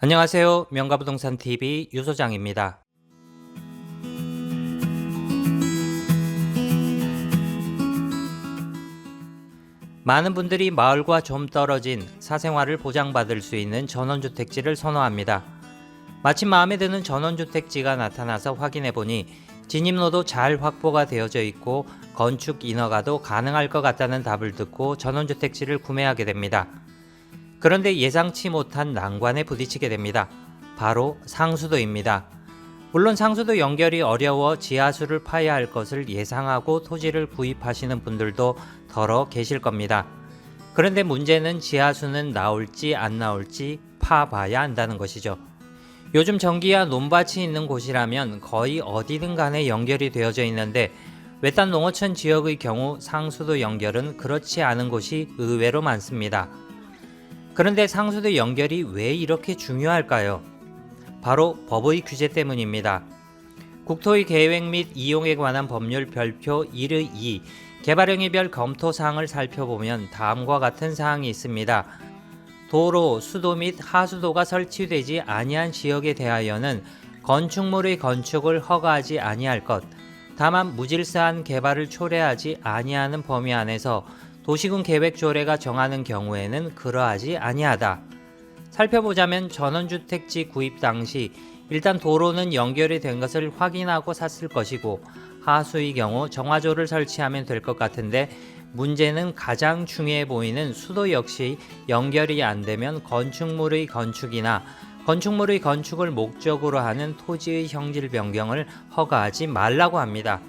안녕하세요. 명가부동산 TV 유소장입니다. 많은 분들이 마을과 좀 떨어진 사생활을 보장받을 수 있는 전원주택지를 선호합니다. 마침 마음에 드는 전원주택지가 나타나서 확인해 보니 진입로도 잘 확보가 되어져 있고 건축 인허가도 가능할 것 같다는 답을 듣고 전원주택지를 구매하게 됩니다. 그런데 예상치 못한 난관에 부딪히게 됩니다. 바로 상수도입니다. 물론 상수도 연결이 어려워 지하수를 파야 할 것을 예상하고 토지를 구입하시는 분들도 더러 계실 겁니다. 그런데 문제는 지하수는 나올지 안 나올지 파봐야 한다는 것이죠. 요즘 전기와 논밭이 있는 곳이라면 거의 어디든 간에 연결이 되어져 있는데 외딴 농어촌 지역의 경우 상수도 연결은 그렇지 않은 곳이 의외로 많습니다. 그런데 상수도 연결이 왜 이렇게 중요할까요? 바로 법의 규제 때문입니다. 국토의 계획 및 이용에 관한 법률 별표 1의 2 개발행위별 검토 사항을 살펴보면 다음과 같은 사항이 있습니다. 도로, 수도 및 하수도가 설치되지 아니한 지역에 대하여는 건축물의 건축을 허가하지 아니할 것. 다만 무질서한 개발을 초래하지 아니하는 범위 안에서 도시군 계획 조례가 정하는 경우에는 그러하지 아니하다. 살펴보자면 전원주택지 구입 당시 일단 도로는 연결이 된 것을 확인하고 샀을 것이고 하수의 경우 정화조를 설치하면 될 것 같은데 문제는 가장 중요해 보이는 수도 역시 연결이 안 되면 건축물의 건축이나 건축물의 건축을 목적으로 하는 토지의 형질 변경을 허가하지 말라고 합니다.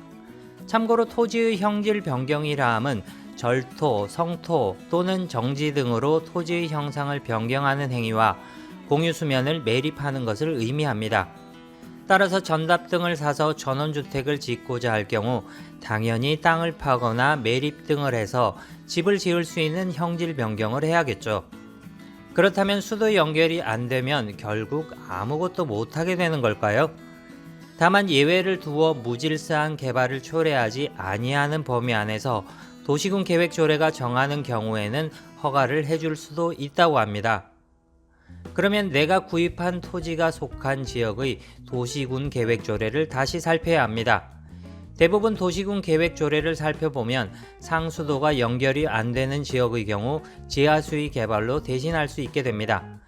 참고로 토지의 형질 변경이라 함은 절토, 성토 또는 정지 등으로 토지의 형상을 변경하는 행위와 공유 수면을 매립하는 것을 의미합니다. 따라서 전답 등을 사서 전원주택을 짓고자 할 경우 당연히 땅을 파거나 매립 등을 해서 집을 지을 수 있는 형질 변경을 해야겠죠. 그렇다면 수도 연결이 안 되면 결국 아무것도 못하게 되는 걸까요? 다만 예외를 두어 무질서한 개발을 초래하지 아니하는 범위 안에서 도시군 계획 조례가 정하는 경우에는 허가를 해줄 수도 있다고 합니다. 그러면 내가 구입한 토지가 속한 지역의 도시군 계획 조례를 다시 살펴야 합니다. 대부분 도시군 계획 조례를 살펴보면 상수도가 연결이 안 되는 지역의 경우 지하수의 개발로 대신할 수 있게 됩니다.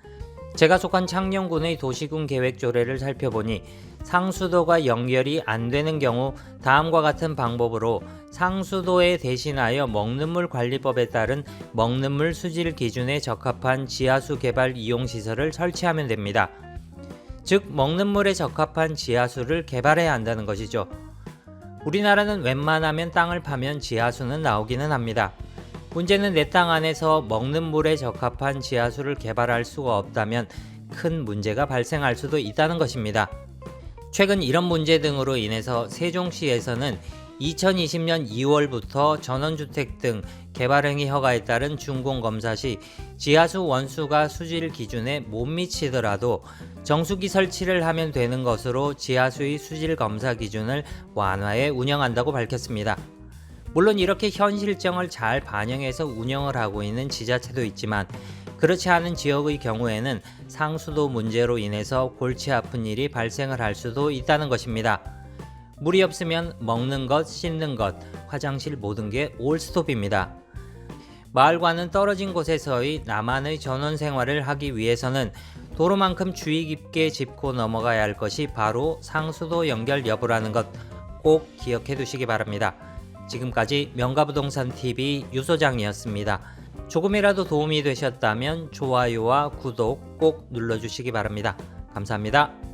제가 속한 창녕군의 도시군 계획 조례를 살펴보니 상수도가 연결이 안 되는 경우 다음과 같은 방법으로 상수도에 대신하여 먹는물 관리법에 따른 먹는물 수질 기준에 적합한 지하수 개발 이용 시설을 설치하면 됩니다. 즉 먹는물에 적합한 지하수를 개발해야 한다는 것이죠. 우리나라는 웬만하면 땅을 파면 지하수는 나오기는 합니다. 문제는 내 땅 안에서 먹는 물에 적합한 지하수를 개발할 수가 없다면 큰 문제가 발생할 수도 있다는 것입니다. 최근 이런 문제 등으로 인해서 세종시에서는 2020년 2월부터 전원주택 등 개발행위 허가에 따른 준공검사 시 지하수 원수가 수질 기준에 못 미치더라도 정수기 설치를 하면 되는 것으로 지하수의 수질 검사 기준을 완화해 운영한다고 밝혔습니다. 물론 이렇게 현실정을 잘 반영해서 운영을 하고 있는 지자체도 있지만 그렇지 않은 지역의 경우에는 상수도 문제로 인해서 골치 아픈 일이 발생을 할 수도 있다는 것입니다. 물이 없으면 먹는 것, 씻는 것, 화장실 모든 게 올스톱입니다. 마을과는 떨어진 곳에서의 나만의 전원 생활을 하기 위해서는 도로만큼 주의 깊게 짚고 넘어가야 할 것이 바로 상수도 연결 여부라는 것 꼭 기억해 두시기 바랍니다. 지금까지 명가부동산 TV 유소장이었습니다. 조금이라도 도움이 되셨다면 좋아요와 구독 꼭 눌러주시기 바랍니다. 감사합니다.